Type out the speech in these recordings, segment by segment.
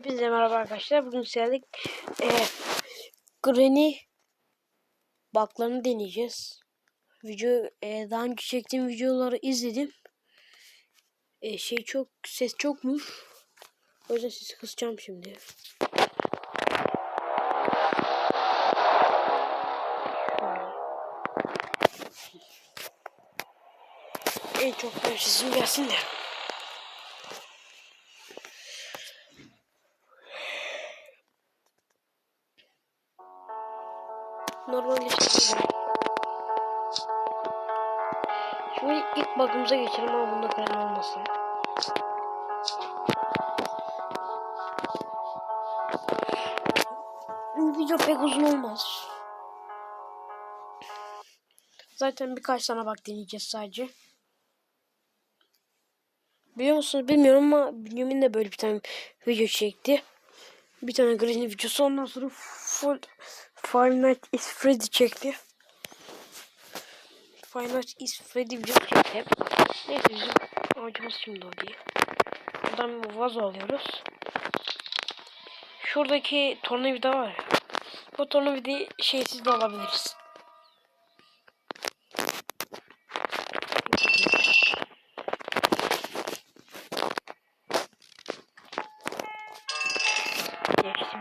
Hepinize merhaba arkadaşlar. Bugün sizlerle e, Granny baklarını deneyeceğiz. Video e, daha önce çektiğim videoları izledim. E, şey çok ses çokmuş. O yüzden sesi kısacağım şimdi. En çok sesim gelsin de. Bug'ımıza geçelim ama bunda kren olmasın. Video pek uzun olmaz. Zaten birkaç tane bak deneyeceğiz sadece. Biliyor musunuz bilmiyorum ama Bünyamin de böyle bir tane video çekti. Bir tane Granny videosu ondan sonra full Five Nights Freddy çekti. Nights is Freddy çekti. Neyse bizim amacımız şimdi o değil. Buradan vazo alıyoruz. Şuradaki tornavida var ya. Bu tornavidayı şeysiz de alabiliriz. Geçtim.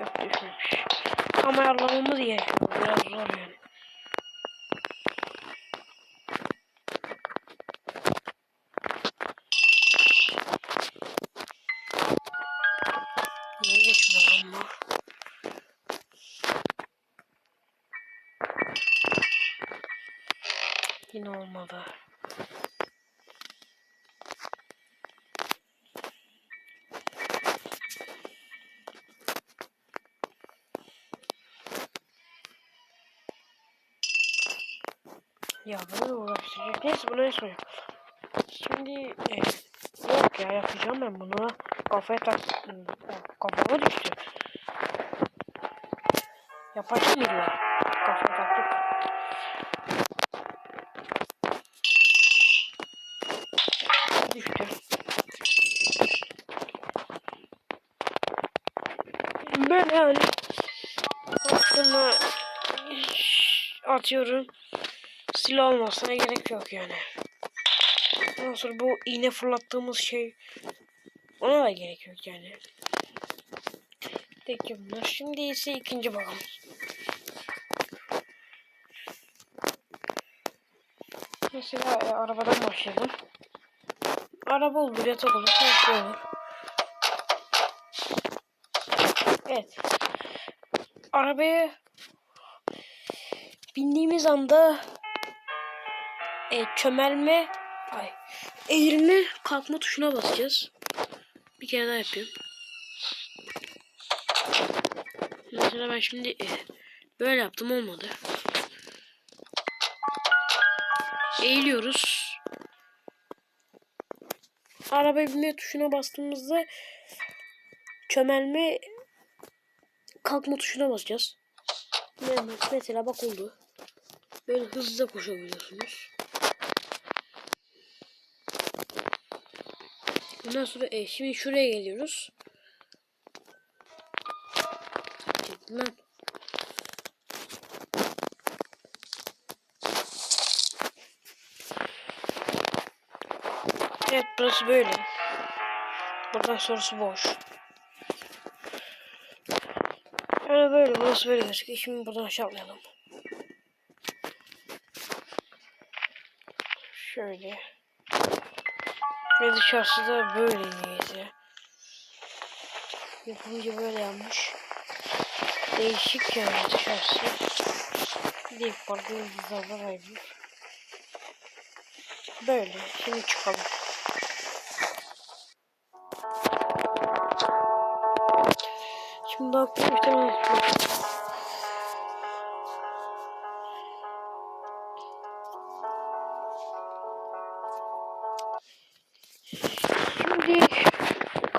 Yok düşmemiş. Ama ayarlamamız gerekiyor. Biraz zor yani. Yine olmadı. Ya böyle uğraştıracak. Neyse ne sorayım. Şimdi e, yok ya yapacağım ben bunu. Kafaya tak kafama düştü. Yapacak mıydı ya? Atıyorum. Silah olmasına gerek yok yani. Ondan sonra bu iğne fırlattığımız şey ona da gerek yok yani. Tek bunlar. Şimdi ise ikinci bakalım. Mesela e, arabadan başlayalım. Araba olur, yatak olur, her şey olur. Evet. Arabaya bindiğimiz anda e, çömelme ay eğilme kalkma tuşuna basacağız. Bir kere daha yapayım. Mesela ben şimdi e, böyle yaptım olmadı. Eğiliyoruz. Arabaya binme tuşuna bastığımızda çömelme kalkma tuşuna basacağız. Mesela bak oldu. Böyle hızlı koşabiliyorsunuz. Ondan sonra e, şimdi şuraya geliyoruz. Lan. Evet burası böyle. Buradan sonrası boş. Yani böyle burası böyle gözüküyor. Şimdi buradan aşağı atlayalım. Şöyle. Ve dışarısı da böyle neyse. Yapımcı böyle yapmış. Değişik yani dışarısı. Bir farklı yıldızlardan ayrılır. Böyle. Şimdi çıkalım. Şimdi aklıma bir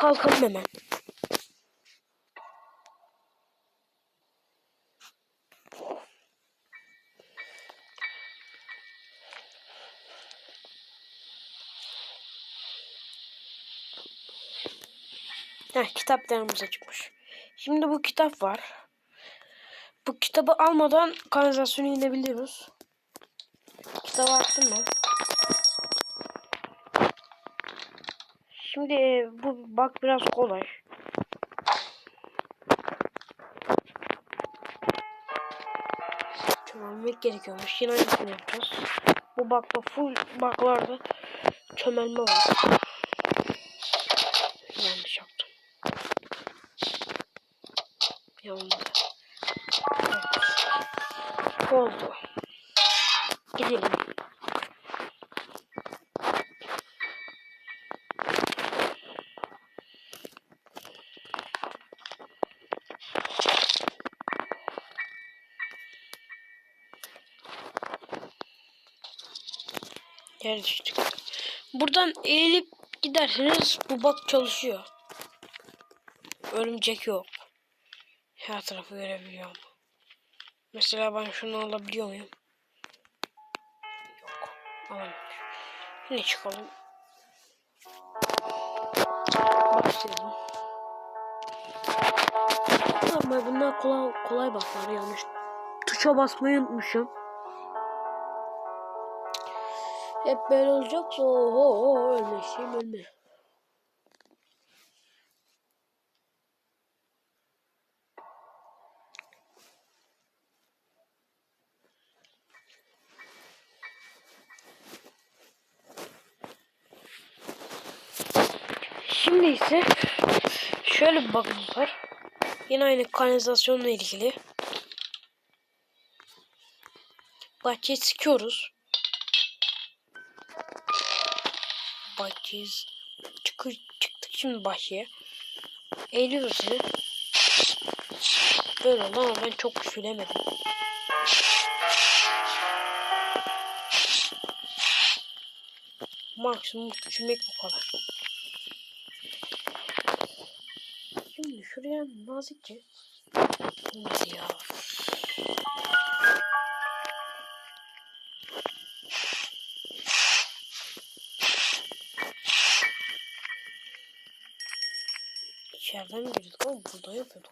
kalkalım hemen. Heh, kitaplarımıza çıkmış. Şimdi bu kitap var. Bu kitabı almadan kanalizasyona inebiliyoruz. Kitabı attım ben. Şimdi e, bu bak biraz kolay. Çömelmek gerekiyormuş. Yine aynısını yapacağız. Bu bakla full baklarda çömelme var. Yer düştük. Buradan eğilip giderseniz bu bak çalışıyor. Örümcek yok. Her tarafı görebiliyorum. Mesela ben şunu alabiliyor muyum? Yok. Alamıyorum. Yine çıkalım. Başlayalım. Ama bunlar kolay, kolay baklar yanlış. Tuşa basmayı unutmuşum. Hep böyle olacaksa oho ölmeşim ölme. Şimdi ise şöyle bir bakımız var. Yine aynı kanalizasyonla ilgili. Bahçeyi sıkıyoruz. Bahçeyi çıkı, çıktık şimdi bahçeye. Eğiliyoruz yine. Böyle oldu ama ben çok güçlemedim. Maksimum küçülmek bu kadar. Şimdi şuraya nazikçe Nasıl ya? İçeriden mi girdik ama burada yapıyorduk.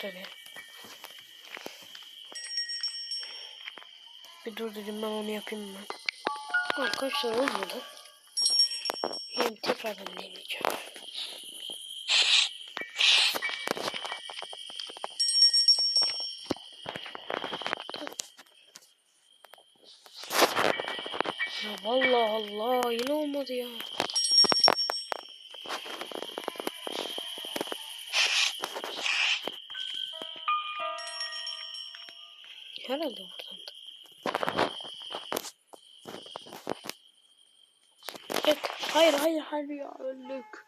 Tabii. Bir dur dedim ben onu yapayım ben. Arkadaşlar olmadı. Hem tekrardan deneyeceğim. Ya vallahi Allah yine olmadı ya. Herhalde buradan. Evet. Hayır hayır hayır ya öldük.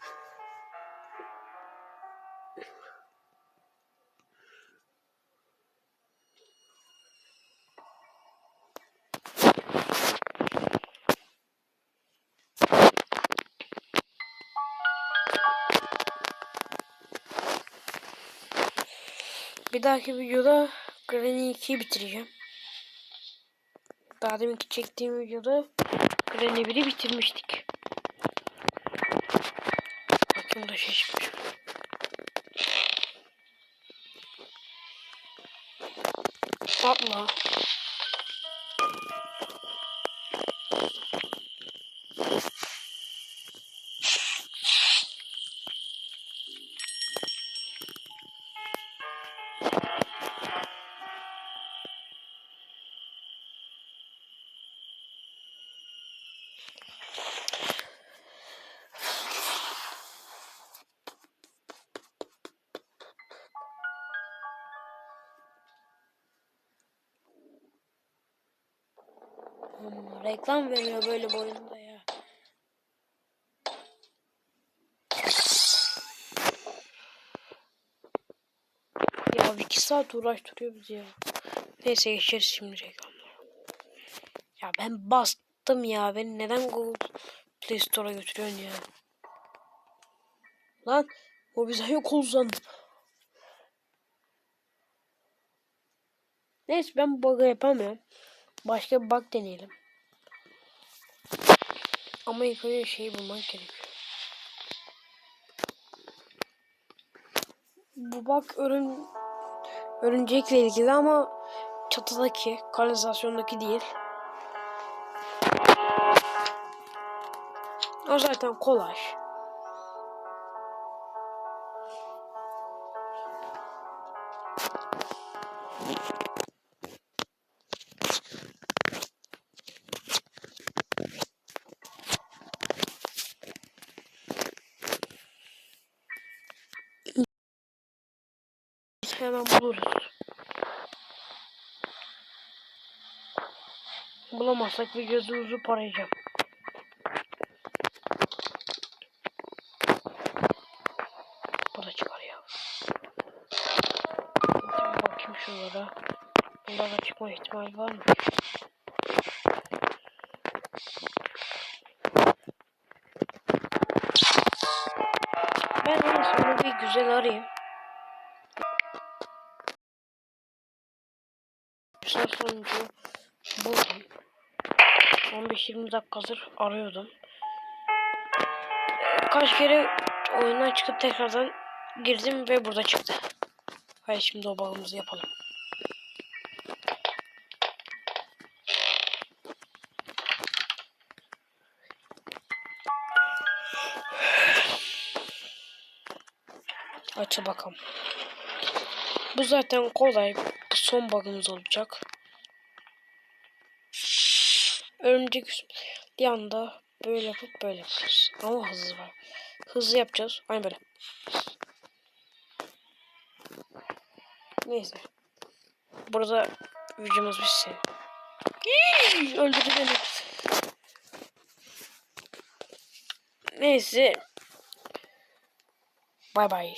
Bir dahaki videoda Granny 2'yi bitireceğim. Daha deminki çektiğim videoda Granny 1'i bitirmiştik. Bakayım da şey çıkmış. Atla. Reklam veriyor böyle bu oyunda ya. Ya iki saat uğraştırıyor bizi ya. Neyse geçeriz şimdi reklamlara. Ya ben bastım ya. Beni neden Google Play Store'a götürüyorsun ya? Lan o bize yok olsan. Neyse ben bu bug'ı yapamıyorum. Başka bir bug deneyelim. Ama ilk önce şeyi bulmak gerekiyor. Bu bak örüm örümcekle ilgili ama çatıdaki, kanalizasyondaki değil. O zaten kolay. Hemen buluruz. Bulamazsak bir gözümüzü parayacağım. Burada çıkar ya. Şimdi bakayım şuralara. Bunlara çıkma ihtimali var mı? Ben en sonra bir güzel arayayım. Sonucu buldum. 15-20 dakikadır arıyordum. Kaç kere oyundan çıkıp tekrardan girdim ve burada çıktı. Hadi şimdi o balımızı yapalım. Açı bakalım. Bu zaten kolay. Bu son bug'ımız olacak. Örümcek bir anda böyle yapıp böyle yapacağız. Ama hızlı var. Hızlı yapacağız. Aynı böyle. Neyse. Burada videomuz bitsin. Öldürdü beni. Neyse. Bay bay.